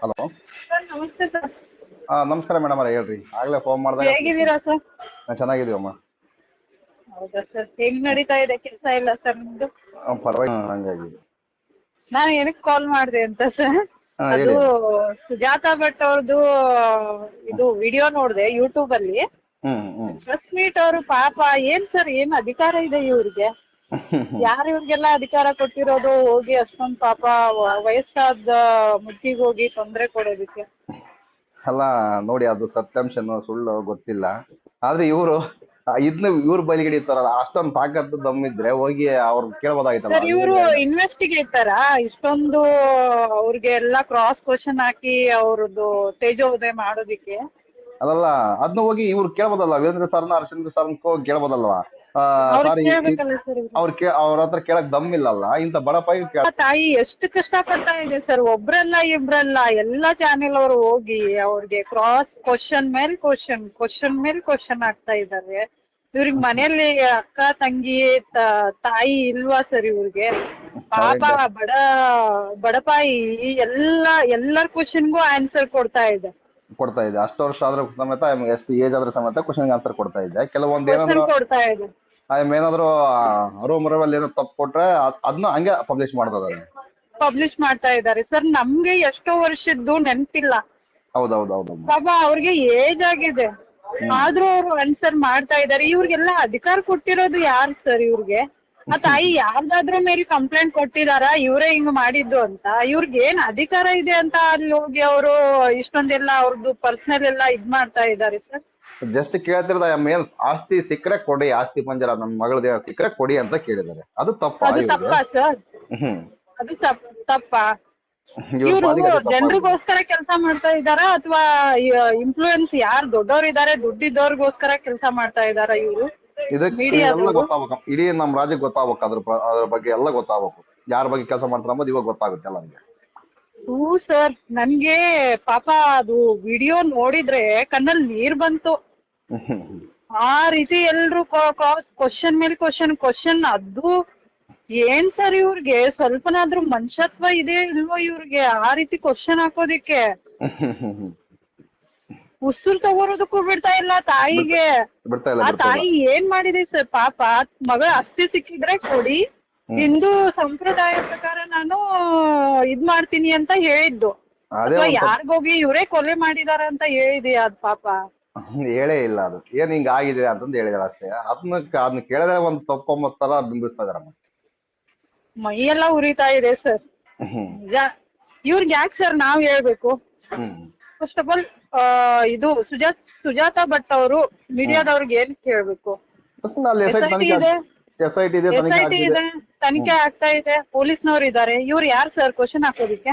Hello. Sir ನಮಸ್ತೆ sir. ಹಾ ನಮಸ್ಕಾರ ಮೇಡಮ್ ಅವರೇ ಹೇಳ್ರಿ. ಆಗ್ಲೇ ಫೋನ್ ಮಾಡಿದಾಗ ಹೇಗಿದ್ದೀರಾ ಸರ್? ಚೆನ್ನಾಗಿದೀವಮ್ಮ ಹೌದಾ ಸರ್ ಹೆಂಗ್ ನಡೀತಾ ಇದೆ ಕೆಲಸ ಇಲ್ಲ ಸರ್ ನಿಮ್ದು? ಆ, ಪರವಾಗಿ ಹಂಗಾಗಿ. ನಾನು ಏನಕ್ಕೆ ಕಾಲ್ ಮಾಡ್ದೆ ಅಂತ ಸರ್? ಹಾ, ಅದು ಸುಜಾತ ಭಟ್ ಅವ್ರದ್ದು ಇದು ವಿಡಿಯೋ ನೋಡಿದೆ ಯೂಟ್ಯೂಬ್ ಅಲ್ಲಿ. ಹ್ಮ್ ಹ್ಮ್. ಮೀಟ್ ಅವರು ಪಾಪ ಏನ್ ಸರ್ ಏನ್ ಅಧಿಕಾರ ಇದೆ ಇವ್ರಿಗೆ? ಯಾರು ಇವ್ರಿಗೆಲ್ಲ ಅಧಿಕಾರ ಕೊಟ್ಟಿರೋದು ಹೋಗಿ ಅಷ್ಟೊಂದ್ ಪಾಪ ವಯಸ್ಸಾದ ಮುಟ್ಟಿಗೆ ಹೋಗಿ ತೊಂದ್ರೆ ಕೊಡೋದಿಕ್ಕೆ. ಅಲ್ಲ ನೋಡಿ ಅದು ಸತ್ಯಾಂಶನೋ ಸುಳ್ಳು ಗೊತ್ತಿಲ್ಲ. ಆದ್ರೆ ಇವರು ಇದನ್ನ ಇವ್ರ ಬಯಲಿಗೆ ಹಿಡಿತಾರಲ್ಲ ಅಷ್ಟೊಂದು ತಾಕತ್ತು ದಮ್ಮಿದ್ರೆ ಹೋಗಿ ಅವ್ರು ಕೇಳ್ಬೋದಾಗಿತ್ತಲ್ಲ ಸರ್ ಇವರು ಇನ್ವೆಸ್ಟಿಗೇಟರ ಇಷ್ಟೊಂದು ಅವ್ರಿಗೆ ಎಲ್ಲ ಕ್ರಾಸ್ ಕ್ವಶನ್ ಹಾಕಿ ಅವ್ರದ್ದು ತೇಜೋದಯ ಮಾಡೋದಿಕ್ಕೆ. ಅದಲ್ಲ ಅದನ್ನ ಹೋಗಿ ಇವ್ರು ಕೇಳ್ಬೋದಲ್ಲ ವೀರೇಂದ್ರ ಸರ್ನ ಹರ್ಷೇಂದ್ರ ಸರ್ನ ಹೋಗಿ ಕೇಳ್ಬೋದಲ್ವಾ? ಸಾರಿ. ಅವ್ರ ಹತ್ರ ಕೇಳಕ್ ದಮ್ ಇಲ್ಲಲ್ಲ? ಇಂತ ಬಡ ಪೈ ಕೇಳ ಆ ತಾಯಿ ಎಷ್ಟು ಕಷ್ಟ ಪಡ್ತಾ ಇದೆ ಸರ್ ಒಬ್ರಲ್ಲ ಇಬ್ರಲ್ಲ ಎಲ್ಲಾ ಚಾನೆಲ್ ಅವರು ಹೋಗಿ ಅವ್ರಿಗೆ ಕ್ರಾಸ್ ಕ್ವಶನ್ ಮೇಲ್ ಕ್ವಶನ್ ಕ್ವಶನ್ ಮೇಲ್ ಕ್ವಶನ್ ಆಗ್ತಾ ಇದಾರೆ. ಇವ್ರಿಗ್ ಮನೆಯಲ್ಲಿ ಅಕ್ಕ ತಂಗಿ ತಾಯಿ ಇಲ್ವಾ ಸರ್ ಇವ್ರಿಗೆ? ಪಾಪ ಬಡ ಬಡಪಾಯಿ ಎಲ್ಲ ಎಲ್ಲರ ಕ್ವಶನ್ಗೂ ಆನ್ಸರ್ ಕೊಡ್ತಾ ಇದೆ. ಕೊಡ್ತಾ ಇದೆ. ಅಷ್ಟು ವರ್ಷ ಆದ್ರೂ ಸಮೇತ ಎಷ್ಟು ಏಜ್ ಆದ್ರೂ ಸಮೇತ ಕ್ವಶನ್ ಆನ್ಸರ್ ಕೊಡ್ತಾ ಇದೆ. ಕೆಲವೊಂದ್ ಏನಾದ್ರು ಕೊಡ್ತಾ ಇದೆ. ಆಮೇಲೆ ಏನಾದ್ರು ರೂಮ್ ರೂಮಲ್ಲಿ ಏನೋ ತಪ್ಪು ಕೊಟ್ರೆ ಅದ್- ಅದನ್ನ ಹಂಗೆ ಪಬ್ಲಿಷ್ ಮಾಡ್ತಾರೆ ಪಬ್ಲಿಷ್ ಮಾಡ್ತಾ ಇದ್ದಾರೆ. ಸರ್ ನಮ್ಗೆ ಎಷ್ಟೋ ವರ್ಷದ್ದು ನೆನ್ಪಿಲ್ಲ. ಹೌದು ಪಾಪ ಅವ್ರಿಗೆ ಏಜ್ ಆಗಿದೆ. ಆದ್ರೂ ಅವ್ರು ಆನ್ಸರ್ ಮಾಡ್ತಾ ಇದ್ದಾರೆ. ಇವ್ರಿಗೆಲ್ಲ ಅಧಿಕಾರ ಕೊಟ್ಟಿರೋದು ಯಾರು ಸರ್ ಇವ್ರಿಗೆ? ಆ ತಾಯಿ ಯಾರ್ದಾದ್ರು ಮೇಲೆ ಕಂಪ್ಲೇಂಟ್ ಕೊಟ್ಟಿದಾರ? ಇವರೇ ಹಿಂಗ್ ಮಾಡಿದ್ದು ಅಂತ. ಇವ್ರಿಗೆ ಏನ್ ಅಧಿಕಾರ ಇದೆ ಅಂತ ಅಲ್ಲಿ ಹೋಗಿ ಅವರು ಇಷ್ಟೊಂದೆಲ್ಲ ಅವ್ರದ್ದು ಪರ್ಸನಲ್ ಎಲ್ಲ ಇದ್ ಮಾಡ್ತಾ ಇದಾರೆ ಸರ್? ಜಸ್ಟ್ ಕೇಳ್ತಿರೋದ ಮೇಲ್ ಆಸ್ತಿ ಸಿಕ್ಕರೆ ಕೊಡಿ ಆಸ್ತಿ ಪಂಜರ ನನ್ ಮಗಳದ ಸಿಕ್ಕರೆ ಕೊಡಿ ಅಂತ ಕೇಳಿದಾರೆ. ಅದು ತಪ್ಪ ಅದು ತಪ್ಪಾ ಸರ್? ಹ್ಮ್. ಅದು ತಪ್ಪಾ? ಇವ್ರ. ಜನರಿಗೋಸ್ಕರ ಕೆಲಸ ಮಾಡ್ತಾ ಇದಾರ? ಅಥವಾ ಇನ್ಫ್ಲೂಯೆನ್ಸ್ ಯಾರು ದೊಡ್ಡವ್ರು ಇದಾರೆ ದುಡ್ಡಿದ್ದವ್ರಿಗೋಸ್ಕರ ಕೆಲಸ ಮಾಡ್ತಾ ಇದಾರ ಇವರು? ಇದಕ್ಕೆ ಎಲ್ಲ. ಗೊತ್ತಾಗ್ಬೇಕು. ಇಡೀ ನಮ್ ರಾಜ್ಯಕ್ಕೆ ಗೊತ್ತಾಗ್ಬೇಕು. ಅದ್ರ ಅದ್ರ ಬಗ್ಗೆ ಎಲ್ಲ ಗೊತ್ತಾಗ್ಬೇಕು. ಯಾರ ಬಗ್ಗೆ ಕೆಲಸ ಮಾಡ್ತಾರ ಅಂಬೋದು ಇವಾಗ ಗೊತ್ತಾಗುತ್ತೆ ಎಲ್ಲರಿಗೆ ಹೂ ಸರ್ ನನ್ಗೆ ಪಾಪ ಅದು ವಿಡಿಯೋ ನೋಡಿದ್ರೆ ಕಣ್ಣಲ್ಲಿ ನೀರ್ ಬಂತು. ಆ ರೀತಿ ಎಲ್ರು ಕ್ವಶನ್ ಮೇಲೆ ಕ್ವಶನ್ ಕ್ವಶನ್ ಅದು ಏನ್ ಸರ್ ಇವ್ರಿಗೆ? ಸ್ವಲ್ಪನಾದ್ರೂ ಮನುಷ್ಯತ್ವ ಇದೆ ಇಲ್ವೋ ಇವ್ರಿಗೆ? ಆ ರೀತಿ ಕ್ವಶನ್ ಹಾಕೋದಿಕ್ಕೆ. ಉಸಿರು ತಗೋರೋದಕ್ಕೂ ಬಿಡ್ತಾ ಇಲ್ಲ ತಾಯಿಗೆ. ಬಿಡ್ತಾ ಇಲ್ಲ ಆ ಬಿಡ್ತಾ ಇಲ್ಲ. ತಾಯಿ ಏನ್ ಮಾಡಿದೆ ಸರ್ ಪಾಪ ಮಗಳ ಅಸ್ಥಿ ಸಿಕ್ಕಿದ್ರೆ ಕೊಡಿ. ಹಿಂದೂ ಸಂಪ್ರದಾಯ ಪ್ರಕಾರ ನಾನು ಇದ್ ಮಾಡ್ತೀನಿ ಅಂತ ಹೇಳಿದ್ದು. ಅದೇ ಅಥವಾ ಒಂದ್. ಯಾರಿಗೋಗಿ ಇವರೇ ಕೊಲೆ ಮಾಡಿದಾರ ಅಂತ ಹೇಳಿದೆ ಅದ್ ಪಾಪ. ಹೇಳೇ ಇಲ್ಲ ಅದು. ಏನ್ ಹಿಂಗ ಆಗಿದೆ ಅಂತಂದು ಹೇಳಿದಾರೆ ಅಷ್ಟೇ. ಅದನ್ನ ಅದನ್ನ ಕೇಳಿದ್ರೆ ಒಂದ್ ತಪ್ಪೊಂಬತ್ ತರ ಬಿಂಬಿಸ್ತಾ ಇದಾರಮ್ಮ ಮೈಯೆಲ್ಲ ಉರಿತಾ ಇದೆ ಸರ್. ಹ್ಮ್. ನಿಜ ಇವ್ರಿಗೆ ಯಾಕೆ ಸರ್ ನಾವ್ ಹೇಳ್ಬೇಕು? ಹ್ಮ್. ಫಸ್ಟ್ ಆಫ್ ಆಲ್ ಇದು ಸುಜಾತ್ ಸುಜಾತ ಭಟ್ ಅವರು ಮೀಡಿಯಾದವ್ರಿಗೆ ಏನ್ ಕೇಳ್ಬೇಕು? ಎಸ್ ಐ ಇದೆ. ಟಿ ತನಿಖೆ ಆಗ್ತಾ ಇದೆ. ಪೊಲೀಸ್ನವ್ರು ಇದಾರೆ ಇವ್ರು ಯಾರು ಸರ್? ಕ್ವಶನ್ ಹಾಕೋದಿಕ್ಕೆ?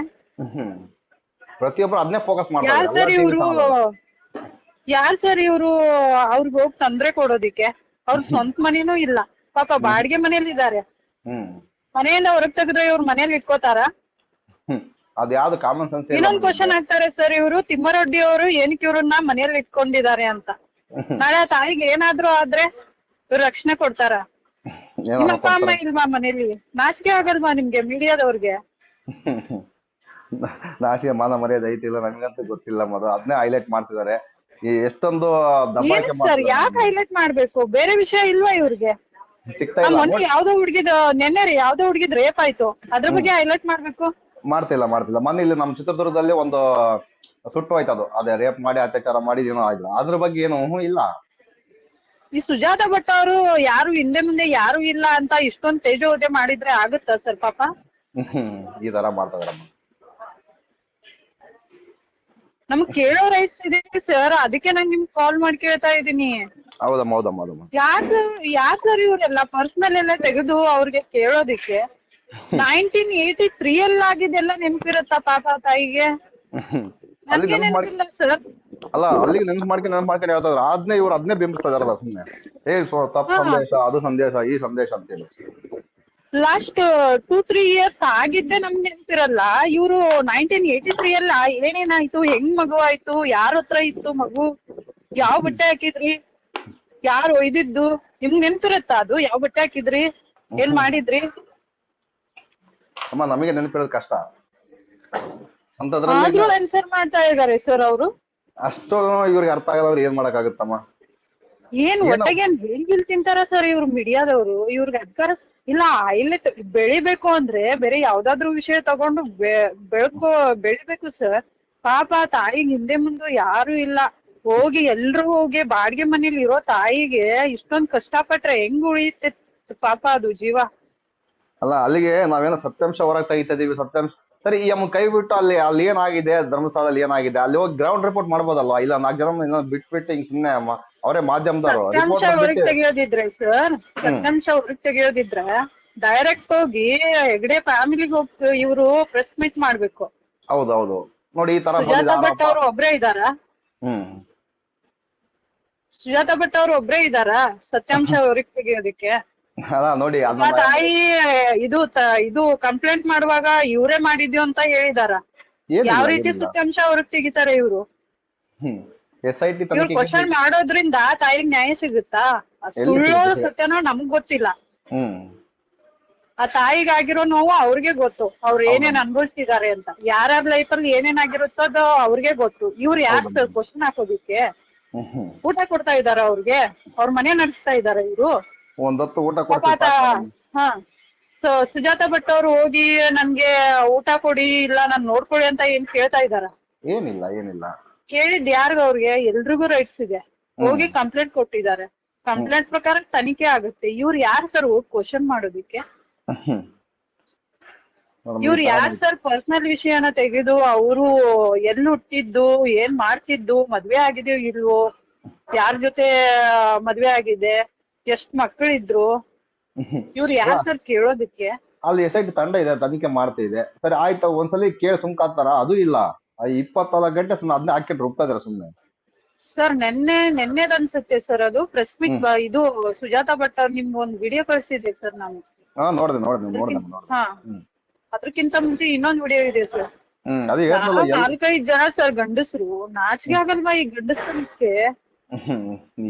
ಪ್ರತಿಯೊಬ್ರು ಅದನ್ನೇ ಫೋಕಸ್ ಯಾರ್ ಸರ್ ಇವರು? ಯಾರ್ ಸರ್ ಇವರು? ಅವ್ರಿಗೆ ಹೋಗಿ ತೊಂದ್ರೆ ಕೊಡೋದಿಕ್ಕೆ. ಅವ್ರ ಸ್ವಂತ ಮನೇನೂ ಇಲ್ಲ. ಪಾಪ ಬಾಡಿಗೆ ಮನೇಲಿ ಇದಾರೆ ಹ್ಮ್. ಮನೆಯಿಂದ ಹೊರಗ್ ತೆಗೆದ್ರೆ ಇವ್ರ ಮನೇಲಿ ಇಟ್ಕೋತಾರ? ಅದ್ ಯಾವ್ದು ಕಾಮನ್ ಸೆನ್ಸ್ ಇನ್ನೊಂದ್ ಕ್ವಶನ್ ಹಾಕ್ತಾರೆ ಸರ್ ಇವರು ತಿಮ್ಮರೊಡ್ಡಿ ಅವರು ಏನಕ್ಕೆ ಇವ್ರನ್ನ ಮನೆಯಲ್ಲಿ ಇಟ್ಕೊಂಡಿದ್ದಾರೆ ಅಂತ. ನಾಳೆ ಆ ತಾಯಿಗೆ ಏನಾದ್ರೂ ಆದ್ರೆ ಇವ್ರು ರಕ್ಷಣೆ ಕೊಡ್ತಾರ. ಏನೋ ನಿಮ್ಮ ಅಪ್ಪ ಅಮ್ಮ ಇಲ್ವಾ ಮನೇಲಿ? ನಾಚಿಕೆ ಆಗಲ್ವಾ ನಿಮ್ಗೆ ಮೀಡಿಯಾದವ್ರಿಗೆ? ನಾಚಿಕೆ ಮಾನ ಮರ್ಯಾದೆ ಐತಿಲ್ಲ ನನ್ಗಂತೂ ಗೊತ್ತಿಲ್ಲ ಮೊದಲು ಅದನ್ನೇ ಹೈಲೈಟ್ ಮಾಡ್ತಿದ್ದಾರೆ. ಈ ಎಷ್ಟೊಂದು ದಬ್ಬಾಳಿಕೆ ಸರ್ ಯಾಕೆ ಹೈಲೈಟ್ ಮಾಡ್ಬೇಕು? ಬೇರೆ ವಿಷಯ ಇಲ್ವಾ ಇವ್ರಿಗೆ? ಸಿಗ್ತಾ ಆ ಇಲ್ಲ ಮೊನ್ನೆ ಯಾವ್ದೋ ಹುಡ್ಗಿದ್ ನೆನ್ನೆ ರೀ ಯಾವ್ದೋ ಹುಡ್ಗಿದ್ ರೇಪ್ ಆಯ್ತು. ಅದ್ರ ಬಗ್ಗೆ ಹೈಲೈಟ್ ಮಾಡ್ಬೇಕು? ಮಾಡ್ತಿಲ್ಲ ಮಾಡ್ತಿಲ್ಲ ಮೊನ್ನೆ ಇಲ್ಲಿ ನಮ್ಮ ಚಿತ್ರದುರ್ಗದಲ್ಲಿ ಒಂದು ಸುಟ್ಟು ಹೋಯ್ತು ಅದು. ಅದೇ ರೇಪ್ ಮಾಡಿ ಅತ್ಯಾಚಾರ ಮಾಡಿ ಏನೋ ಆಯ್ತು ಅದ್ರ ಬಗ್ಗೆ ಏನು ಹ್ಞೂ ಇಲ್ಲ. ಈ ಸುಜಾತ ಭಟ್ ಅವರು ಯಾರು ಹಿಂದೆ ಮುಂದೆ ಯಾರು ಇಲ್ಲ ಅಂತ ಇಷ್ಟೊಂದು ತೇಜೋವಧೆ ಮಾಡಿದ್ರೆ ಆಗುತ್ತಾ ಸರ್ ಪಾಪ? ಹ್ಮ್ ಈ ತರ ಮಾಡ್ತಾರಮ್ಮ ನಮ್ ನಮ್ಗ್ ಕೇಳೋ ರೈಸ್ ಇದೆ ಸರ್. ಅದಕ್ಕೆ ನಾನ್ ನಿಮ್ಗ್ ಕಾಲ್ ಮಾಡಿ ಕೇಳ್ತಾ ಇದ್ದೀನಿ. ಹೌದಮ್ಮ ಹೌದಮ್ಮ ಹೌದಮ್ಮ. ಯಾರ್ ಯಾರ್ ಸರ್ ಇವ್ರೆಲ್ಲ? ಪರ್ಸನಲ್ ಎಲ್ಲ ತೆಗೆದು ಅವ್ರಿಗೆ ಕೇಳೋದಿಕ್ಕೆ. ನೈನ್ಟೀನ್ ಏಯ್ಟಿ ತ್ರೀ ಅಲ್ಲಿ ಆಗಿದೆಲ್ಲ ನೆನಪಿರುತ್ತಾ ಪಾಪ ತಾಯಿಗೆ. ಅಲ್ಲಿ ನನ್ಗೆ ನೆನ್ಪು ಮಾಡಿ ನೆನಪಿಲ್ಲ ಸರ್ ಅಲ್ಲ ಅಲ್ಲಿಗೆ ನೆನ್ಸ್ ಮಾಡ್ಕೊಂಡು ನೆನ್ಸ್ ಮಾಡ್ಕೊಂಡು ಹೇಳ್ತಾ ಇದಾರೆ ಅದನ್ನೇ ಇವ್ರು ಅದನ್ನೇ ಬಿಂಬಿಸ್ತಾ ಇದಾರಲ್ಲ ಸುಮ್ಮನೆ ಏ ಸೊ ತಪ್ಪು ಸಂದೇಶ ಅದು ಸಂದೇಶ ಈ ಸಂದೇಶ ಅಂತೇಳಿ. ಲಾಸ್ಟ್ ಟೂ ತ್ರೀ ಇಯರ್ಸ್ ಆಗಿದ್ದೆ ನಮ್ಗೆ ನೆನಪಿರಲ್ಲ. ಇವರು ನೈನ್ಟೀನ್ ಏಯ್ಟಿ ತ್ರೀ ಅಲ್ಲ ಏನೇನಾಯ್ತು ಹೆಂಗ್ ಮಗು ಆಯ್ತು ಯಾರ ಹತ್ರ ಇತ್ತು ಮಗು? ಯಾವ ಬಟ್ಟೆ ಹಾಕಿದ್ರಿ? ಯಾರು ಒಯ್ದಿದ್ದು? ನಿಮ್ಗ್ ನೆನಪಿರುತ್ತ ಅದು? ಯಾವ ಬಟ್ಟೆ ಹಾಕಿದ್ರಿ? ಏನ್ ಮಾಡಿದ್ರಿ? ಅಮ್ಮ ನಮಗೆ ನೆನಪಿರೋದು ಕಷ್ಟ. ಅಂತದ್ರಲ್ಲಿ ಆದ್ರೂ ಆನ್ಸರ್ ಮಾಡ್ತಾ ಇದಾರೆ ಸರ್ ಅವರು. ಅಷ್ಟು ಇವ್ರಿಗೆ ಅರ್ಥ ಆಗಲ್ಲ ಅಂದ್ರೆ ಏನ್ ಮಾಡಕ್ಕಾಗುತ್ತಮ್ಮ? ಏನ್ ಒಟ್ಟಿಗೆ ಹೇಳ್ಗಿಲ್ ತಿಂತಾರ ಸರ್ ಇವ್ರು ಮೀಡಿಯಾದವರು? ಇವ್ರಿಗೆ ಅಧಿಕಾರ ಇಲ್ಲ ಹೈಲೈಟ್ ಬೆಳಿಬೇಕು ಅಂದ್ರೆ ಬೇರೆ ಯಾವ್ದಾದ್ರು ವಿಷಯ ತಗೊಂಡು ಬೆಳ್ಕೊ ಬೆಳಿಬೇಕು ಸರ್ ಪಾಪ ತಾಯಿಗೆ ಹಿಂದೆ ಮುಂದೆ ಯಾರು ಇಲ್ಲ. ಹೋಗಿ ಎಲ್ರು ಹೋಗಿ ಬಾಡಿಗೆ ಮನೇಲಿ ಇರೋ ತಾಯಿಗೆ ಇಷ್ಟೊಂದ್ ಕಷ್ಟಪಟ್ರೆ ಹೆಂಗ್ ಉಳಿಯುತ್ತೆ ಪಾಪ ಅದು ಜೀವ? ಅಲ್ಲ ಅಲ್ಲಿಗೆ ನಾವೇನೋ ಸತ್ಯಾಂಶ ಹೊರಗೆ ತೆಗಿತಾ ಇದೀವಿ ಸತ್ಯಾಂಶ. ಸರಿ ಈ ಅಮ್ಮ ಕೈ ಬಿಟ್ಟು ಅಲ್ಲಿ ಅಲ್ಲಿ ಏನಾಗಿದೆ? ಧರ್ಮಸ್ಥಳದಲ್ಲಿ ಏನಾಗಿದೆ? ಅಲ್ಲಿ ಹೋಗಿ ಗ್ರೌಂಡ್ ರಿಪೋರ್ಟ್ ಮಾಡ್ಬೋದಲ್ವಾ? ಇಲ್ಲ ನಾಲ್ಕು ಜನ ಏನೋ ಬಿಟ್ಬಿಟ್ಟು ಹಿಂಗ್ ಸುಮ್ನೆ ಅಮ್ಮ ಅವರೇ ಮಾಧ್ಯಮದವರು. ಹೊರಗ್ ತೆಗಿಯೋದಿದ್ರೆ ಸರ್ ಸತ್ಯಾಂಶ ಹೊರಗೆ ತೆಗಿಯೋದಿದ್ರೆ ಡೈರೆಕ್ಟ್ ಹೋಗಿ ಹೆಗ್ಡೆ ಫ್ಯಾಮಿಲಿಗೆ ಹೋಗಿ ಇವರು ಪ್ರೆಸ್ ಮೀಟ್ ಮಾಡ್ಬೇಕು. ಹೌದು ಹೌದು ನೋಡಿ ಈ ತರ ಭಟ್ ಅವರು ಒಬ್ರೇ ಇದಾರ ಹ್ಮ್. ಸುಜಾತ ಭಟ್ ಅವ್ರು ಒಬ್ರೇ ಇದಾರ ಸತ್ಯಾಂಶ ಹೊರಗೆ ತೆಗಿಯೋದಕ್ಕೆ? ಅಲ್ಲ ನೋಡಿ ತಾಯಿ ಇದು ತ- ಇದು ಕಂಪ್ಲೇಂಟ್ ಮಾಡುವಾಗ ಇವರೇ ಮಾಡಿದ್ಯೋ ಅಂತ ಹೇಳಿದಾರ. ಏನಿಲ್ಲ, ಯಾವ ರೀತಿ ಏನಿಲ್ಲ. ಸತ್ಯಾಂಶ ಹೊರಗ್ ತೆಗಿತಾರೆ ಇವ್ರು? ಹ್ಮ್. ಎಸ್ ಐ ಟಿ ಇವ್ರು ಕ್ವಶನ್ ಮಾಡೋದ್ರಿಂದ ತಾಯಿಗ್ ನ್ಯಾಯ ಸಿಗುತ್ತಾ? ಆ ಸುಳ್ಳು ಸಿಗುತ್ತೆ? ಸತ್ಯನೋ ನಮ್ಗ್ ಗೊತ್ತಿಲ್ಲ. ಹ್ಮ್. ಆ ತಾಯಿಗಾಗಿರೋ ನೋವು ಅವ್ರಿಗೆ ಗೊತ್ತು. ಅವ್ರು ಏನೇನ್ ಅನುಭವಿಸಿದ್ದಾರೆ ಅಂತ. ಯಾರ್ಯಾರ ಲೈಫ್ ಅಲ್ಲಿ ಏನೇನ್ ಆಗಿರುತ್ತೋ ಅದು ಅವ್ರಿಗೆ ಗೊತ್ತು. ಇವ್ರು ಯಾಕೆ ಕ್ವಶನ್ ಹಾಕೋದಿಕ್ಕೆ? ಹ್ಮ್ ಹ್ಮ್. ಊಟ ಕೊಡ್ತಾ ಇದಾರ ಅವ್ರಿಗೆ? ಅವ್ರ ಮನೆ ನಡೆಸ್ತಾ ಇದಾರ ಇವ್ರು? ಒಂದೊತ್ತು ಊಟ ಪಾಪ ಕೊಡ್ತೀವಿ ಹಾ. ಸೊ ಸುಜಾತ ಭಟ್ ಅವ್ರು ಹೋಗಿ ನನ್ಗೆ ಊಟ ಕೊಡಿ ಇಲ್ಲ ನಾನ್ ನೋಡ್ಕೊಳ್ಳಿ ಅಂತ ಏನ್ ಕೇಳ್ತಾ ಇದಾರ ಏನಿಲ್ಲ ಏನಿಲ್ಲ. ಕೇಳಿದ್ ಯಾರ್ಗ ಅವ್ರಿಗೆ? ಎಲ್ರಿಗೂ ರೈಟ್ಸ್ ಇದೆ. ಹೋಗಿ ಕಂಪ್ಲೇಂಟ್ ಕೊಟ್ಟಿದ್ದಾರೆ. ಕಂಪ್ಲೇಂಟ್ ಪ್ರಕಾರ ತನಿಖೆ ಆಗುತ್ತೆ. ಇವ್ರು ಯಾರ್ ಸರ್ ಹೋಗಿ ಕ್ವಶನ್ ಮಾಡೋದಿಕ್ಕೆ? ಇವ್ರ ಇವ್ರು ಈ ತರ ಯಾರ್ ಸರ್ ಪರ್ಸನಲ್ ವಿಷಯನ ತೆಗೆದು ಅವರು ಎಲ್ ಹುಟ್ಟಿದ್ದು ಏನ್ ಮಾಡ್ತಿದ್ದು ಮದ್ವೆ ಆಗಿದೆಯೋ ಇಲ್ವೋ ಯಾರ್ ಜೊತೆ ಮದ್ವೆ ಆಗಿದೆ? ಎಷ್ಟ್ ಮಕ್ಕಳಿದ್ರು. ಇವ್ರು ಯಾರ್ ಸರ್ ಕೇಳೋದಕ್ಕೆ? ಅಲ್ಲಿ ಎಸ್ ಐ ತಂಡ ಇದೆ ತನಿಖೆ ಮಾಡ್ತಾ ಇದೆ. ಸರಿ ಆಯ್ತಾ ಒಂದ್ಸಲಿ ಕೇಳಿ ಸುಮ್ಕಾತಾರ ಅದು ಇಲ್ಲ. ಇಪ್ಪತ್ನಾಲ್ಕು ಗಂಟೆ ಸುಮ್ಮನೆ ಅದನ್ನ ಹಾಕಿಟ್ಟು ರುಬ್ತಾ ಇದಾರೆ ಸುಮ್ನೆ. ಸರ್ ನೆನ್ನೆ ನೆನ್ನೆದ್ ಅನ್ಸುತ್ತೆ ಸರ್ ಅದು. ಪ್ರೆಸ್ ಮೀಟ್ ಇದು ಸುಜಾತ ಭಟ್ ಅವ್ರು ನಿಮ್ಗೆ ಒಂದ್ ವಿಡಿಯೋ ಕಳ್ಸಿದ್ರಿ ಸರ್ ನಾನು. ಹಾ ನೋಡ್ದೆ ನೋಡ್ದೆ ನೋಡ್ದೆ ಹಾ. ಅದಕ್ಕಿಂತ ಮುಂಚೆ ಇನ್ನೊಂದು ವಿಡಿಯೋ ಇದೆ ಸರ್. ನಾಲ್ಕೈದ್ ಜನ ಸರ್ ಗಂಡಸ್ರು. ನಾಚಿಕೆ ಆಗಲ್ವಾ ಈ ಗಂಡಸ್ರಿಗೆ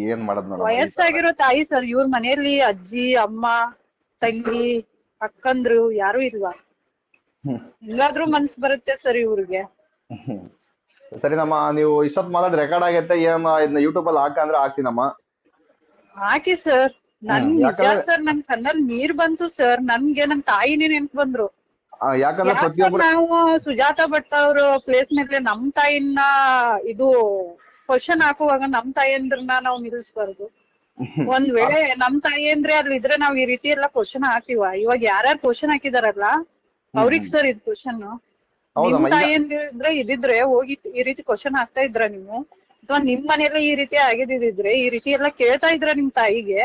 ಏನ್ ಮಾಡೋದ್ ನೋಡ ವಯಸ್ಸಾಗಿರೋ ತಾಯಿ ಸರ್ ಇವ್ರ ಮನೆಯಲ್ಲಿ ಅಜ್ಜಿ ಅಮ್ಮ ತಂಗಿ ಅಕ್ಕಂದ್ರು ಯಾರು ಇಲ್ವಾ? ಹಿಂಗಾದ್ರೂ ಮನ್ಸ್ ಬರುತ್ತೆ ಸರ್ ಇವ್ರಿಗೆ. ಹ್ಮ್. ಸರಿ ನಮ್ಮ ನೀವು ಇಷ್ಟೊತ್ತು ಮಾತಾಡಿ ರೆಕಾರ್ಡ್ ಆಗೈತೆ ಏನಮ್ಮ ಇದನ್ನ ಯೂಟ್ಯೂಬ್ ಅಲ್ಲಿ ಹಾಕ ಅಂದ್ರೆ ಹಾಕ್ತೀನಮ್ಮ. ಹಾಕಿ ಸರ್ ನನ್ ನಿಜ ಸರ್ ನನ್ ಕಣ್ಣಲ್ಲಿ ನೀರ್ ಬಂತು ಸರ್ ನನ್ಗೆ ನನ್ ತಾಯಿನೇ ನೆನ್ಪ್ ಬಂದ್ರು. ಯಾಕಂದ್ರೆ ನಾವು ಸುಜಾತ ಭಟ್ ಅವ್ರ ಪ್ಲೇಸ್ ಮೇಲೆ ನಮ್ ತಾಯಿನ ಇದು ಕ್ವಶನ್ ಹಾಕುವಾಗ ನಮ್ ತಾಯಿಯಂದ್ರನ್ನ ನಾವು ನಿಲ್ಲಿಸ್ಬಾರ್ದು. ಒಂದ್ ವೇಳೆ ನಮ್ ತಾಯಂದ್ರೆ ಅದ್ರ ಇದ್ರೆ ನಾವ್ ಈ ರೀತಿ ಎಲ್ಲ ಕ್ವಶನ್ ಹಾಕಿವ ಇವಾಗ ಯಾರ್ಯಾರು ಕ್ವಶನ್ ಹಾಕಿದಾರಲ್ಲ ಅವ್ರಿಗ್ ಸರ್ ಇದ್ ಕ್ವಶನ್ ನಿಮ್ ತಾಯಂದ್ರೆ ಇದ್ರೆ ಇದಿದ್ರೆ ಹೋಗಿ ಈ ರೀತಿ ಕ್ವಶನ್ ಹಾಕ್ತಾ ಇದ್ರ ನೀವು? ಅಥವಾ ನಿಮ್ ಮನೇಲಿ ಈ ರೀತಿ ಆಗಿದ್ರೆ ಈ ರೀತಿ ಎಲ್ಲ ಕೇಳ್ತಾ ಇದ್ರ ನಿಮ್ ತಾಯಿಗೆ?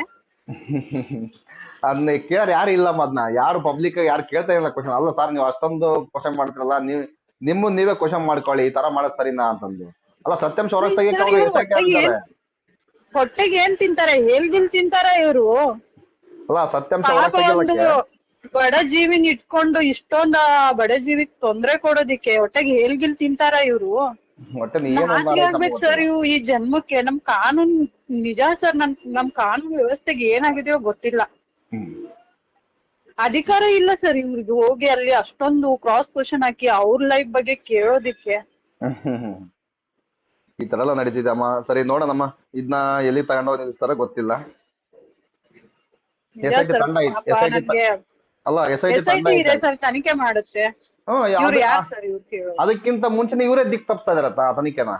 ಅದನ್ನ ಕೇಳ ಯಾರು ಇಲ್ಲಮ್ಮ ಅದನ್ನ ಯಾರು ಪಬ್ಲಿಕ್ ಯಾರು ಕೇಳ್ತಾ ಇಲ್ಲ ಕ್ವಶನ್ ಅಲ್ಲ ಸರ್ ನೀವು ಅಷ್ಟೊಂದು ಕ್ವಶನ್ ಮಾಡ್ತಿರಲ್ಲ ನೀವ್ ನಿಮ್ಮ ನೀವೇ ಕ್ವಶನ್ ಮಾಡ್ಕೊಳ್ಳಿ ಈ ತರ ಮಾಡೋದ್ ಸರಿನಾ ಅಂತಂದು. ಅಲ್ಲ ಸತ್ಯಾಂಶ ಹೊರಗೆ ತೆಗಿಯಕ್ಕೆ ಅವ್ರು ಹೊಟ್ಟೆಗೆ ಏನ್ ತಿಂತಾರೆ? ಹೇಳ್ದಿನ್ ತಿಂತಾರ ಇವ್ರು. ಅಲ್ಲ ಸತ್ಯಾಂಶ ಪಾಪ ಹೊರಗೆ ತೆಗಿಯಕ್ಕೆ ಬಡ ಜೀವಿನ ಇಟ್ಕೊಂಡು ಇಷ್ಟೊಂದ ಬಡ ಜೀವಿಗ್ ತೊಂದ್ರೆ ಕೊಡೋದಿಕ್ಕೆ ಹೊಟ್ಟೆಗೆ ಹೇಳ್ಗಿಲ್ ತಿಂತಾರ ಇವ್ರು. ಆಗ್ಬೇಕು ಸರ್ ಇವು ಈ ಜನ್ಮಕ್ಕೆ ನಮ್ ಕಾನೂನ್ ನಿಜ ಸರ್ ನಮ್ ನಮ್ ಕಾನೂನು ವ್ಯವಸ್ಥೆಗೆ ಏನಾಗಿದೆಯೋ ಗೊತ್ತಿಲ್ಲ. ಅಧಿಕಾರ ಇಲ್ಲ ಸರ್ ಇವ್ರಿಗೆ ಹೋಗಿ ಅಲ್ಲಿ ಅಷ್ಟೊಂದು ಕ್ರಾಸ್ ಕ್ವಶನ್ ಹಾಕಿ ಅವ್ರ ಲೈಫ್ ಬಗ್ಗೆ ಕೇಳೋದಿಕ್ಕೆ. ಈ ತರ ಎಲ್ಲ ನಡೀತಿದೆ ಅಮ್ಮ. ಸರಿ ನೋಡೋಣಮ್ಮ. ಇದನ್ನ ಎಲ್ಲಿ ತಗೊಂಡೋಗಿ ನಿಲ್ಲಿಸ್ತಾರ ಗೊತ್ತಿಲ್ಲ. ತಂಡ ಅಲ್ಲ ಎಸ್ ಐ ಟಿ ತಂಡ ಇದೆ ಸರ್ ತನಿಖೆ ಮಾಡುತ್ತೆ. ಹ್ಮ್, ಇವ್ರು ಯಾವ್ದು- ಯಾರು ಸರ್ ಇವ್ರು ಕೇಳೋದು? ಅದಕ್ಕಿಂತ ಮುಂಚೆನೇ ಇವರೇ ದಿಕ್ ತಪ್ಪಿಸ್ತಾ ಇದಾರ ತನಿಖೆನ?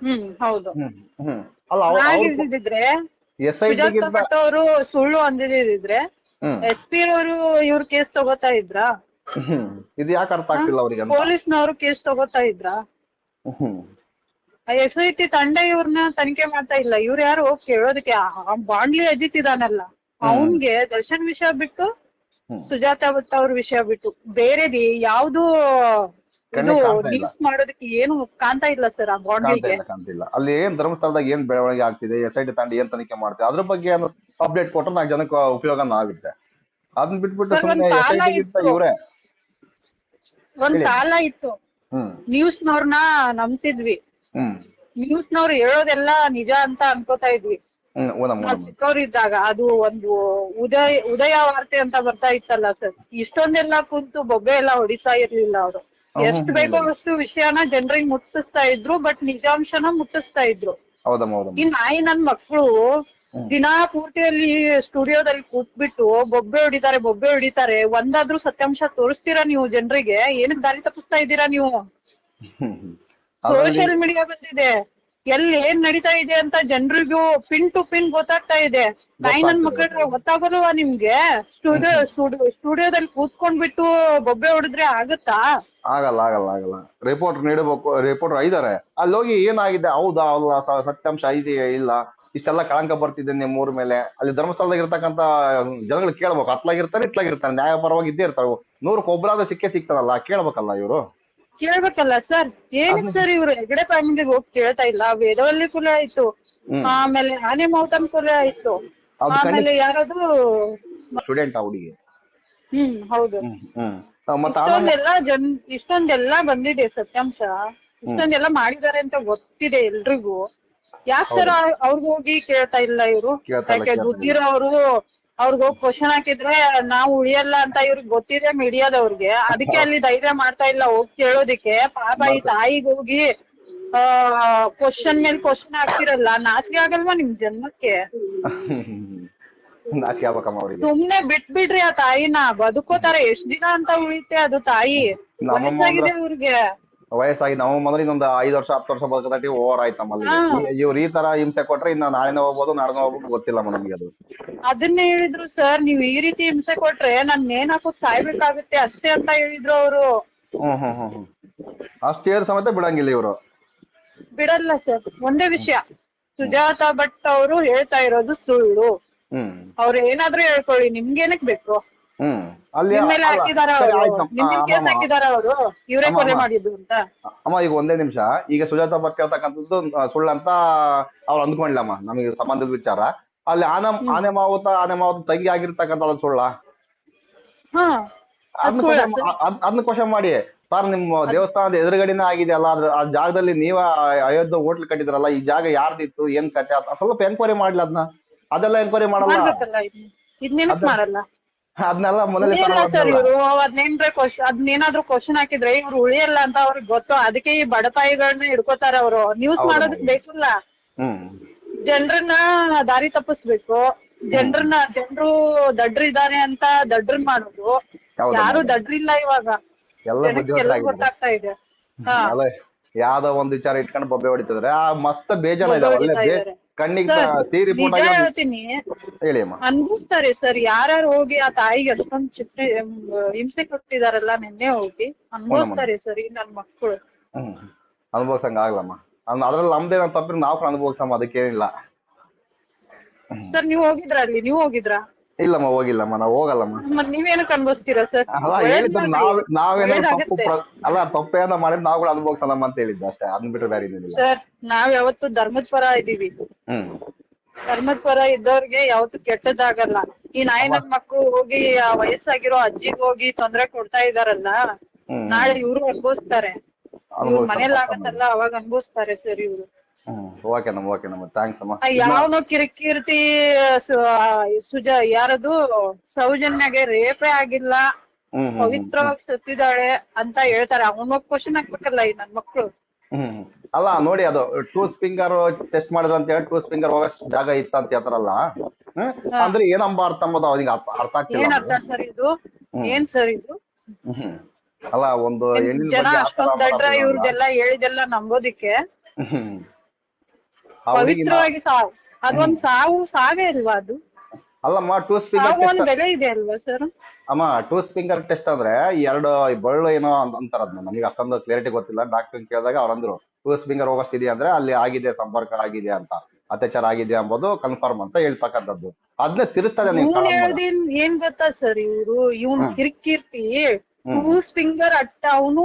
ಹ್ಮ್ ಹೌದು. ಹ್ಮ್ ಹ್ಮ್. ಅಲ್ಲ ಅವ್ರು ಎಸ್ ಐ ಸುಜಾತ ಟಿಗಿಂತ ಅವರು ಸುಳ್ಳು ಅಂದಿದ್ರೆ ಹ್ಮ್. ಎಸ್ ಪಿ ಅವರು ಇವ್ರ ಕೇಸ್ ತಗೋತಾ ಇದ್ರ? ಹ್ಮ್ ಇದು ಯಾಕೆ ಅರ್ಥ ಆಗ್ತಿಲ್ಲ ಅವ್ರಿಗೆ ಅಂತ. ಪೊಲೀಸ್ನವರು ಕೇಸ್ ತಗೋತಾ ಇದ್ರ? ಹ್ಮ್. ಎಸ್ ಐ ಟಿ ತಂಡ ಇವ್ರನ್ನ ತನಿಖೆ ಮಾಡ್ತಾ ಇಲ್ಲ. ಇವ್ರು ಯಾರು ಹೋಗಿ ಕೇಳೋದಕ್ಕೆ? ಆ ಬಾಂಡ್ಲಿ ಅಜಿತ್ ಇದಾನಲ್ಲ. ಅವನ್ಗೆ ದರ್ಶನ್ ವಿಷಯ ಬಿಟ್ಟು. ಸುಜಾತ ಭಟ್ ಅವ್ರ ವಿಷಯ ಬಿಟ್ಟು ಬೇರೆದಿ ಯಾವ್ದು ಇದು ನ್ಯೂಸ್ ಮಾಡೋದಕ್ಕೆ ಏನು ಕಾಣ್ತಾ ಇಲ್ಲ ಸರ್ ಆ ಬಾಂಡ್ಲಿಗೆ ಕಾಣ್ತಿಲ್ಲ ಅಲ್ಲಿ ಏನ್ ಧರ್ಮಸ್ಥಳದಾಗ ಏನ್ ಬೆಳವಣಿಗೆ ಆಗ್ತಿದೆ? ಎಸ್ ಐ ಟಿ ತಂಡ ಏನ್ ತನಿಖೆ ಮಾಡ್ತಿದೆ? ಅದ್ರ ಬಗ್ಗೆ ಅಪ್ಡೇಟ್ ಕೊಟ್ರೆ ನಾಲ್ಕು ಜನಕ್ಕೆ ಉಪಯೋಗ ಆಗುತ್ತೆ. ಅದನ್ನ ಬಿಟ್ಬಿಟ್ಟು ಸುಮ್ಮನೆ ಇವರೇ. ಒಂದ್. ಕಾಲ ಇತ್ತು. ನ್ಯೂಸ್ ನವ್ರನ್ನ ನಂಬ್ತಿದ್ವಿ. ಹ್ಮ್. ನ್ಯೂಸ್ನವ್ರು ಹೇಳೋದೆಲ್ಲ ನಿಜ ಅಂತ ಅನ್ಕೋತಾ ಇದ್ವಿ. ಚಿಕ್ಕವರಿದ್ದಾಗ ಅದು ಒಂದು ಉದಯ ಉದಯ ವಾರ್ತೆ ಅಂತ ಬರ್ತಾ ಇತ್ತಲ್ಲ ಸರ್. ಇಷ್ಟೊಂದೆಲ್ಲ ಕುಂತು ಬೊಬ್ಬೆ ಎಲ್ಲ ಹೊಡಿಸಾ ಇರ್ಲಿಲ್ಲ ಅವರು. ಎಷ್ಟ್ ಬೇಕೋ ಅಷ್ಟು ವಿಷಯನ ಜನರಿಗೆ ಮುಟ್ಟಿಸ್ತಾ ಇದ್ರು ಬಟ್ ನಿಜಾಂಶನ ಮುಟ್ಟಿಸ್ತಾ ಇದ್ರು. ಈ ನಾಯಿ ನನ್ ಮಕ್ಳು ದಿನಾ ಪೂರ್ತಿಯಲ್ಲಿ ಸ್ಟುಡಿಯೋದಲ್ಲಿ ಕೂತ್ಬಿಟ್ಟು ಬೊಬ್ಬೆ ಹೊಡಿತಾರೆ ಬೊಬ್ಬೆ ಹೊಡಿತಾರೆ. ಒಂದಾದ್ರೂ ಸತ್ಯಾಂಶ ತೋರಿಸ್ತೀರಾ ನೀವು ಜನರಿಗೆ? ಏನಕ್ ದಾರಿ ತಪ್ಪಿಸ್ತಾ ಇದ್ದೀರಾ ನೀವು. ಸೋಷಿಯಲ್ ಮೀಡಿಯಾ ಬಂದಿದೆ. ಎಲ್ಲಿ ಏನ್ ನಡೀತಾ ಇದೆ ಅಂತ ಜನರಿಗೂ ಪಿನ್ ಟು ಪಿನ್ ಗೊತ್ತಾಗ್ತಾ ಇದೆ. ನಾಯಿ ನನ್ ಮಕ್ಕಳಿಗೆ ಗೊತ್ತಾಗಲ್ವಾ ನಿಮ್ಗೆ? ಸ್ಟುಡಿಯೋ ಸ್ಟುಡಿಯೋದಲ್ಲಿ ಕೂತ್ಕೊಂಡ್ಬಿಟ್ಟು ಬೊಬ್ಬೆ ಹೊಡೆದ್ರೆ ಆಗುತ್ತಾ? ಆಗಲ್ಲ ಆಗಲ್ಲ ಆಗಲ್ಲ. ರಿಪೋರ್ಟ್ ನೀಡಬೇಕು ರಿಪೋರ್ಟರ್ ಇದಾರೆ. ಅಲ್ಲಿ ಹೋಗಿ ಏನಾಗಿದೆ? ಹೌದಾ ಅಲ್ಲ ಸತ್ಯಾಂಶ ಇದೆಯಾ ಇಲ್ಲ? ಇಷ್ಟೆಲ್ಲ ಕಳಂಕ ಬರ್ತಿದೆ ನಿಮ್ ಊರ್ ಮೇಲೆ. ಅಲ್ಲಿ ಧರ್ಮಸ್ಥಳದಾಗ ಇರ್ತಕ್ಕಂತ ಜನಗಳು ಕೇಳ್ಬೇಕು. ಅತ್ಲಾಗಿರ್ತಾರೆ ಇತ್ಲಾಗಿರ್ತಾರೆ. ನ್ಯಾಯ ಪರವಾಗಿ ಇದ್ದೇ ಇರ್ತಾರೆ. ನೂರಕ್ಕೆ ಒಬ್ಬರಾದ ಸಿಕ್ಕೇ ಸಿಗ್ತಾರಲ್ಲ ಕೇಳ್ಬೇಕಲ್ಲ ಇವರು? ಕೇಳ್ಬೇಕಲ್ಲ ಸರ್? ಏನಕ್ ಸರ್ ಇವ್ರು ಹೆಗಡೆ ಫ್ಯಾಮಿಲಿಗೆ ಹೋಗಿ ಕೇಳ್ತಾ ಇಲ್ಲ. ವೇದವಲ್ಲಿ ಕೂಡ ಆಯ್ತು. ಆಮೇಲೆ ಆನೆ ಮೌತಮ್ ಕೂಡ ಆಯ್ತು. ಅದು ಆಮೇಲೆ ಯಾರಾದ್ರು ಸ್ಟೂಡೆಂಟ್ ಆ ಹುಡುಗಿ? ಹ್ಮ್ ಹೌದು. ಹ್ಮ್ ಮತ್ತೆ ಇಷ್ಟೊಂದೆಲ್ಲ ಜನ್ ಇಷ್ಟೊಂದೆಲ್ಲ ಬಂದಿದೆ ಸತ್ಯಾಂಶ. ಇಷ್ಟೊಂದೆಲ್ಲ ಮಾಡಿದ್ದಾರೆ ಅಂತ ಗೊತ್ತಿದೆ ಎಲ್ರಿಗೂ. ಯಾಕ್ ಸರ್ ಅವ್ರಿಗೆ ಹೋಗಿ ಕೇಳ್ತಾ ಇಲ್ಲ ಇವ್ರು? ಕೇಳ್ತಾ ಇಲ್ಲ, ಯಾಕೆ ಕೇಳ್ತಾ ಅವರು ಅವ್ರಿಗೆ ಹೋಗಿ ಕ್ವಶನ್ ಹಾಕಿದ್ರೆ ನಾವು ಉಳಿಯಲ್ಲ ಅಂತ ಇವ್ರಿಗೆ ಗೊತ್ತಿದೆ ಮೀಡಿಯಾದವ್ರಿಗೆ. ಅದಕ್ಕೆ ಅಲ್ಲಿ ಧೈರ್ಯ ಮಾಡ್ತಾ ಇಲ್ಲ ಹೋಗಿ ಕೇಳೋದಿಕ್ಕೆ. ಪಾಪ ಈ ತಾಯಿಗೆ ಹೋಗಿ ಆ ಕ್ವಶನ್ ಮೇಲೆ ಕ್ವಶನ್ ಹಾಕ್ತಿರಲ್ಲ ನಾಚಿಕೆ ಆಗಲ್ವಾ ನಿಮ್ ಜನ್ಮಕ್ಕೆ? ಸುಮ್ನೆ ಬಿಟ್ ಬಿಡ್ರಿ ಸುಮ್ನೆ ಬಿಟ್ಬಿಡ್ರಿ ಆ ತಾಯಿನ. ಬದುಕೋತಾರ ಎಷ್ಟ್ ದಿನ ಅಂತ ಉಳಿತೆ ಅದು ತಾಯಿ? ಮನಸ್ಸಾಗಿದೆ ವಯಸ್ಸಾಗಿದೆ ಇವ್ರಿಗೆ. ವಯಸ್ಸಾಗಿ ನಾವು ಮೊದಲು ಇನ್ನೊಂದು ಐದು ವರ್ಷ ಹತ್ತು ವರ್ಷ ಬದುಕದಾಟಿ ಓವರ್ ಆಯ್ತು ನಮ್ಮಲ್ಲಿ. ಇವ್ರು ಈ ತರ ಹಿಂಸೆ ಕೊಟ್ರೆ ಇನ್ನ ನಾಳೆ ಹೋಗ್ಬೋದು ನಾಳೆನೇ ಹೋಗ್ಬೋದು ಗೊತ್ತಿಲ್ಲ ನಮ್ಗೆ ಅದು. ಅದನ್ನೇ ಹೇಳಿದ್ರು ಸರ್ ನೀವ್ ಈ ರೀತಿ ಹಿಂಸೆ ಕೊಟ್ರೆ ನಾನ್ ನೇಣ್ ಹಾಕೋಕ್ ಸಾಯ್ಬೇಕಾಗುತ್ತೆ ಅಷ್ಟೇ ಅಂತ ಹೇಳಿದ್ರು ಅವರು. ಹ್ಮ್ ಹ್ಮ್ ಹ್ಮ್ ಹ್ಮ್. ಸಮೇತ ಬಿಡಂಗಿಲ್ಲ ಇವರು. ಬಿಡಲ್ಲ ಸರ್. ಒಂದೇ ವಿಷಯ. ಸುಜಾತ ಭಟ್ ಅವರು ಹೇಳ್ತಾ ಇರೋದು ಸುಳ್ಳು. ಹ್ಮ್. ಅವ್ರು ಏನಾದ್ರೂ ಹೇಳ್ಕೊಳ್ಳಿ ನಿಮ್ಗೇನಕ್ ಬೇಕು? ಹ್ಮ್. ಅಲ್ಲಿ ನಿಮ್ ಹಾಕಿದಾರ ಸರಿ, ಅವರು. ಆಯ್ತಮ್ಮ. ನಿಮ್ ಆ, ಕೇಸ್ ಅಮ್ಮಮ್ಮ. ಹಾಕಿದಾರ ಅವರು. ಇವರೇ ಅಮ್ಮ, ಕೊಲೆ ಅಮ್ಮ. ಮಾಡಿದ್ದು ಅಂತ. ಅಮ್ಮ ಈಗ ಒಂದೇ ನಿಮಿಷ. ಈಗ ಸುಜಾತ ಭಟ್ ಕೇಳ್ತಕ್ಕಂಥದ್ದು ಆ, ಸುಳ್ಳಂತ ಅವ್ರು ಅಂದ್ಕೊಂಡಿಲ್ಲಮ್ಮ ನಮಗೆ ಸಂಬಂಧದ ವಿಚಾರ. ಅಲ್ಲಿ ಆನೆ ಆನೆ ಮಾವುತ ಆನೆ ಮಾವುತ ತಂಗಿ ಆಗಿರ್ತಕ್ಕಂಥದ್ದು ಸುಳ್ಳ? ಹಾ ಅದನ್ನ ಸುಳ್ಳ question- ಅದ್- ಅದ್- ಅದನ್ನ ಕ್ವಶನ್ ಮಾಡಿ. ಸರ್ ನಿಮ್ಮ ದೇವಸ್ಥಾನದ ಎದುರುಗಡೆನೇ ಆಗಿದೆ ಅಲ್ಲ ಅದ್ರ ಆ ಜಾಗದಲ್ಲಿ ನೀವ ಅಯೋಧ್ಯ ಹೋಟ್ಲ್ ಕಟ್ಟಿದ್ರಲ್ಲ ಈ ಜಾಗ ಯಾರ್ದಿತ್ತು ಏನ್ ಕತೆ ಅಂತ ಸ್ವಲ್ಪ ಎನ್ಕ್ವೈರಿ ಮಾಡ್ಲಿ ಅದನ್ನ. ಅದೆಲ್ಲ ಎನ್ಕ್ವೈರಿ ಮಾಡಲ್ಲ? ಮಾಡ್ಬೇಕಲ್ಲ ಇದ್ನ. ಇದ್ನೇನಕ್ ಮಾಡಲ್ಲ. ಅದನ್ನೆಲ್ಲ ಮೊದಲೇ ಸರ್ ಇವರು ಅದ್ನೇನ್ರೆ ಕ್ವಶನ್ ಅದ್ನೇನಾದ್ರೂ ಕ್ವಶನ್ ಹಾಕಿದ್ರೆ ಇವ್ರು ಉಳಿಯಲ್ಲ ಅಂತ ಅವ್ರಿಗೆ ಗೊತ್ತು. ಅದಕ್ಕೆ ಈ ಬಡತಾಯಿಗಳನ್ನ ಹಿಡ್ಕೋತಾರ ಅವರು. ನ್ಯೂಸ್ ಮಾಡೋದಕ್ ಬೇಕಿಲ್ಲ. ಜನರನ್ನ ದಾರಿ ತಪ್ಪಿಸ್ಬೇಕು. ಜನರನ್ನ ಜನರು ದಡ್ರಿದ್ದಾರೆ ಅಂತ ದಡ್ರ ಮಾಡೋದು. ಯಾರು ದಡ್ರಿಲ್ಲ ಇವಾಗ. ಎಲ್ಲ ಗೊತ್ತಾಗ್ತಾ ಇದೆ. ಯಾವ್ದೋ ಒಂದ್ ವಿಚಾರ ಇಟ್ಕೊಂಡು ಬೊಬ್ಬೆ ಹೊಡಿತಿದ್ರೆ. ಆ ಮಸ್ತ್ ಬೇಜಾರ ಇದಾವೆ. ಕಣ್ಣಿಗೆ ಸರ್, ನಿಜ ಹೇಳ್ತೀನಿ. ಹೇಳಿ ಅಮ್ಮ ಅನ್ಭವಿಸ್ತಾರೆ ಸರ್ ಯಾರು ಹೋಗಿ ಆ ತಾಯಿಗೆ ಅಷ್ಟೊಂದು ಮ್, ಹಿಂಸೆ ಕೊಟ್ಟಿದಾರಲ್ಲ ನಿನ್ನೆ ಹೋಗಿ. ಅನ್ಭವಿಸ್ತಾರೆ ಸರ್ ಈ ನನ್ ಮಕ್ಕಳು. ಹ್ಮ್ ಅನುಭವಿಸಂಗ ಆಗ್ಲಮ್ಮ ಅದ್- ಅದ್ರಲ್ಲಿ ನಮ್ದೇನ ತಪ್ಪಿದ್ರೆ ನಾವು ಕೂಡ ಅನುಭವಿಸಮ್ಮ ಅದಕ್ಕೇನಿಲ್ಲ. ಸರ್ ನೀವ್ ಹೋಗಿದ್ರ ಅಲ್ಲಿ? ನೀವ್ ಹೋಗಿದ್ರಾ? ಇಲ್ಲಮ್ಮ ಹೋಗಿಲ್ಲಮ್ಮ ನಾವು ಹೋಗಲ್ಲಮ್ಮ. ಮತ್ ನೀವೇನಕ್ ಅನ್ಭವಿಸ್ತೀರಾ ಸರ್? ಅಲ್ಲ ಹೇಳಿದ್ದು ನಾವ್ ನಾವೇನೋ ತಪ್ಪು. ಪ್ರ- ಅಲ್ಲ ತಪ್ಪೇನ ಮಾಡಿದ್ ನಾವು ಕೂಡ ಅನುಭವಿಸಲ್ಲಮ್ಮ ಅಂತ ಹೇಳಿದ್ದೆ ಅಷ್ಟೇ. ಅದನ್ನ ಬಿಟ್ರೆ ಬೇರೆ ಏನಿಲ್ಲ ಸರ್ ನಾವ್ ಯಾವತ್ತು ಧರ್ಮದ ಪರ ಇದೀವಿ ಹ್ಮ್. ಧರ್ಮದ ಪರ ಇದ್ದವ್ರಿಗೆ ಯಾವತ್ತು ಕೆಟ್ಟದಾಗಲ್ಲ. ಈ ನಾಯಿನ ಮಕ್ಕಳು ಮಕ್ಳು ಹೋಗಿ ಆ ವಯಸ್ಸಾಗಿರೋ ಅಜ್ಜಿಗ್ ಹೋಗಿ ತೊಂದ್ರೆ ಕೊಡ್ತಾ ಇದಾರಲ್ಲ ಹ್ಮ್. ನಾಳೆ ಇವ್ರು ಅನ್ಭವಿಸ್ತಾರೆ. ಇವ್ರ ಅನುಭವಿಸ್ತಾರೆ. ಮನೇಲಿ ಆಗತ್ತಲ್ಲ ಅವಾಗ ಅನ್ಭವಿಸ್ತಾರೆ ಸರ್ ಇವ್ರು. ಓಕೆನಮ್ಮ ಓಕೆನಮ್ಮ ಥ್ಯಾಂಕ್ಸ್ ಅಮ್ಮ. ಯಾವನೋ ಕಿರಿಕೀರ್ತಿ ಸು- ಸುಜ ಯಾರದು? ಸೌಜನ್ಯಗೆ ರೇಪೇ ಆಗಿಲ್ಲ ಪವಿತ್ರವಾಗಿ ಸತ್ತಿದ್ದಾಳೆ ಅಂತ ಹೇಳ್ತಾರೆ. ಅವನ ಕ್ವಶನ್ ಹಾಕ್ಬೇಕಲ್ಲ ಈ ನನ್ ಮಕ್ಳು. ಅಲ್ಲ ನೋಡಿ ಅದು ಟೂ ಸ್ಪಿಂಗರ್ ಟೆಸ್ಟ್ ಮಾಡಿದ್ರು ಅಂತ ಹೇಳಿ ಟೂ ಸ್ಪಿಂಗರ್ ಹೋಗೋ ಜಾಗ ಇತ್ತ ಅಂತ ಹೇಳ್ತಾರಲ್ಲ? ಅಂದ್ರೆ ಏನಂಬ ಅರ್ಥ ಅಂಬೋದು ಅವ್ನಿಗೆ ಅರ್ಥ ಆಗ್ತಿಲ್ಲ ಏನ್ ಅರ್ಥ ಸರ್ ಇದು? ಏನ್ ಸರ್ ಇದು. ಅಲ್ಲ ಒಂದು ಹೆಣ್ಣಿನ ಜನ ಅಷ್ಟೊಂದು ಮಾತಾಡ್ತಿರಲ್ಲ. ಇವ್ರದೆಲ್ಲ ಹೇಳಿದೆಲ್ಲ ನಂಬೋದಿಕ್ಕೆ. ಪವಿತ್ರವಾಗಿ ಸಾವು. ಅದೊಂದ್ ಸಾವು ಸಾವೇ ಅಲ್ವಾ ಅದು? ಅಲ್ಲಮ್ಮ ಫಿಂಗರ್ ಸಾವು ಒಂದು ಬೆಲೆ ಇದೆ ಅಲ್ವಾ ಸರ್ ಅಮ್ಮ ಟೂಸ್ ಫಿಂಗರ್ ಟೆಸ್ಟ್ ಅಂದ್ರೆ ಎರಡು ಬಳ್ಳು ಏನೋ ಅಂತ- ಅಂತಾರ ನಮಗೆ ಅಷ್ಟೊಂದು ಕ್ಲಾರಿಟಿ ಗೊತ್ತಿಲ್ಲ. ಡಾಕ್ಟರ್ ಕೇಳಿದಾಗ ಅವ್ರಂದ್ರು ಟೂಸ್ ಫಿಂಗರ್ ಹೋಗೋಷ್ಟಿದೆಯಾ ಅಂದ್ರೆ ಅಲ್ಲಿ ಆಗಿದೆ ಸಂಪರ್ಕ ಆಗಿದೆ ಅಂತ. ಅತ್ಯಾಚಾರ ಆಗಿದೆ ಎಂಬುದು ಕನ್ಫರ್ಮ್ ಅಂತ ಹೇಳ್ತಕ್ಕಂಥದ್ದು. ಅದ್ನ ತಿರುಸ್ತಾರೆ ನೀವು ಏನ್ ಗೊತ್ತಾ ಸರ್ ಇವ್ರು? ಇವ್ನ್ ಕಿರ್ಕಿರ್ತಿ. ಟೂಸ್ ಫಿಂಗರ್ ಅಟ್ಟ ಅವನು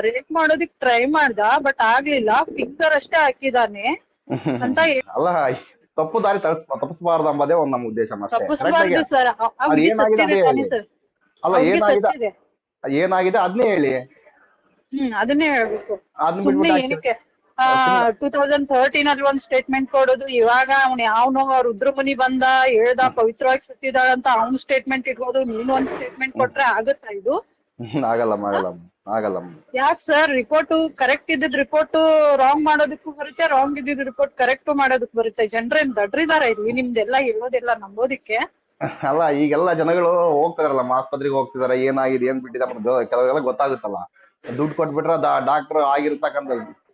ರೇಪ್ ಮಾಡೋದಿಕ್ ಟ್ರೈ ಮಾಡ್ದ ಬಟ್ ಆಗ್ಲಿಲ್ಲ. ಫಿಂಗರ್ ಅಷ್ಟೇ ಹಾಕಿದಾನೆ. ಅಂತ ಹೇಳ್- ಅಲ್ಲ ತಪ್ಪು ದಾರಿ ತಪ್ಪಿಸ್ ತಪ್ಪಿಸಬಾರ್ದು ಅಂಬದೇ ಒಂದು ನಮ್ಮ ಉದ್ದೇಶ ತಪ್ಪಿಸ್ಬಾರ್ದು ಆಗಿ- ಸರ್ ಅದು ಅವ್ರಿಗೆ ಏನಾಗಿದೆ ಸತ್ತಿದೆ ಅದೇ ತಾನೇ ಹೇಳಿ. ಸರ್ ಅಲ್ಲ ಏನಾಗಿದೆ? ಸತ್ತಿದೆ ಏನಾಗಿದೆ? ಅದನ್ನೇ ಹೇಳಿ. ಹ್ಮ್ ಅದನ್ನೇ ಹೇಳ್ಬೇಕು. ಸುಮ್ನೆ ಬಿಟ್ಬಿಟ್ಟು ಏನಕ್ಕೆ? ಟೂ ತೌಸಂಡ್ ಥರ್ಟೀನ್ ಅಲ್ಲಿ ಒಂದ್ ಸ್ಟೇಟ್ಮೆಂಟ್ ಕೊಡೋದು ಇವಾಗ ಅವ್ನ ಯಾವನೋ ರುದ್ರಮುನಿ ಬಂದ ಹೇಳ್ದ ಪವಿತ್ರವಾಗಿ ಸತ್ತಿದಾಳ ಅಂತ ಅವ್ನ್ ಸ್ಟೇಟ್ಮೆಂಟ್ ಇಟ್ಬೋದು ನೀನು ಒಂದ್ ಸ್ಟೇಟ್ಮೆಂಟ್ ಕೊಟ್ರೆ ಆಗುತ್ತಾ ಇದು? ಆಗಲ್ಲಮ್ಮ ಆಗಲ್ಲಮ್ಮ ಆಗಲ್ಲಮ್ಮ ಯಾಕ್ ಸರ್ ರಿಪೋರ್ಟ್ ಕರೆಕ್ಟ್ ಇದ್ದಿದ್ ರಿಪೋರ್ಟ್ ರಾಂಗ್ ಮಾಡೋದಕ್ಕೂ ಬರುತ್ತೆ ರಾಂಗ್ ಇದ್ದಿದ್ ರಿಪೋರ್ಟ್ ಕರೆಕ್ಟ್ ಮಾಡೋದಕ್ಕೂ ಬರುತ್ತೆ. ಜನರೇನ್ ದಡ್ರಿದಾರ ಇಲ್ಲಿ? ನಿಮ್ದೆಲ್ಲ ಹೇಳೋದೆಲ್ಲ ನಂಬೋದಿಕ್ಕೆ? ಅಲ್ಲ ಈಗೆಲ್ಲ ಜನಗಳು ಹೋಗ್ತಾರಲ್ಲ ಆಸ್ಪತ್ರೆಗೆ ಹೋಗ್ತಿದಾರ ಏನಾಗಿದೆ ಏನ್ ಬಿಟ್ಟಿದೆ ಅನ್ನೋದು ಕೆಲವೆಲ್ಲ ಗೊತ್ತಾಗುತ್ತಲ್ಲ. ದುಡ್ಡು ಕೊಟ್ಬಿಟ್ರೆ ಡಾಕ್ಟರ್ ಆಗಿರ್ತಕ್ಕಂಥ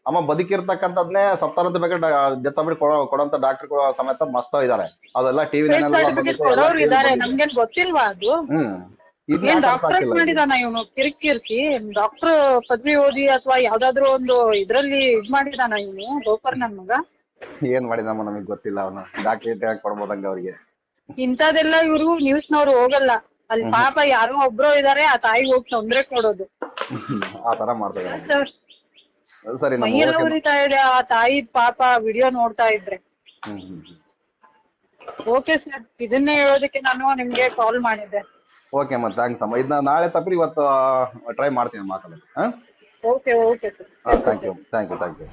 ಅಮ್ಮ ಬದುಕಿರ್ತಕ್ಕಂಥದ್ನೇ ಸತ್ತಾರದ ಬೇಕಾದ್ರೆ ಡೆತ್ ಸರ್ಟಿಫಿಕೇಟ್ ಕೊಡೋ ಕೊಡೋಂತ ಡಾಕ್ಟರ್ ಸಮೇತ ಮಸ್ತ ಇದಾರೆ. ಅದೆಲ್ಲ ಟಿವಿ ಸರ್ಟಿಫಿಕೇಟ್ ಕೊಡೋರು ಇದಾರೆ. ನಮ್ಗೇನ್ ಗೊತ್ತಿಲ್ವಾ ಅದು? ಹ್ಮ್. ಏನ್ ಡಾಕ್ಟರ್? ಮಾಡಿದಾನ ಇವನು. ಕಿರ್ಕಿ ಡಾಕ್ಟರ್ ಪದವಿ ಓದಿ ಅಥವಾ ಯಾವ್ದಾದ್ರು ಒಂದು ಇದ್ರಲ್ಲಿ ಇದ್ ಮಾಡಿದಾನ ಇವನು ಗೋಕರ್ ನನ್ ಮಗ? ಏನ್ ಮಾಡಿದಮ್ಮ ನಮಗ್ ಗೊತ್ತಿಲ್ಲ ಅವನು. ಡಾಕ್ಟರೇಟ್ ಯಾಕೆ ಕೊಡ್ಬೋದಂಗ ಅವ್ರಿಗೆ? ಇಂಥದೆಲ್ಲ ಇವ್ರು ನ್ಯೂಸ್ನವ್ರು ಹೋಗಲ್ಲ. ಅಲ್ಲಿ ಪಾಪ ಯಾರೋ ಒಬ್ರು ಇದಾರೆ ಆ ತಾಯಿ ಹೋಗಿ ತೊಂದ್ರೆ ಕೊಡೋದು. ಆ ತರ ಮಾಡ್ತಾರೆ ಸರ್ ಮೈಯೆಲ್ಲ ಉರಿತಾ ಇದೆ ಆ ತಾಯಿ ಪಾಪ ವಿಡಿಯೋ ನೋಡ್ತಾ ಇದ್ರೆ. ಓಕೆ ಸರ್ ಇದನ್ನೇ ಹೇಳೋದಕ್ಕೆ ನಾನು ನಿಮ್ಗೆ ಕಾಲ್ ಮಾಡಿದ್ದೆ. ಓಕೆ ಅಮ್ಮ ಥ್ಯಾಂಕ್ಸ್ ಅಮ್ಮ. ಇದನ್ನ ನಾಳೆ ತಪ್ಪಿ ಇವತ್ತು ಟ್ರೈ ಮಾಡ್ತೀನಿ ಮಾತಾಡೋದು ಹಾಂ? ಓಕೆ ಓಕೆ ಸರ್ ಹಾಂ thank you thank you thank you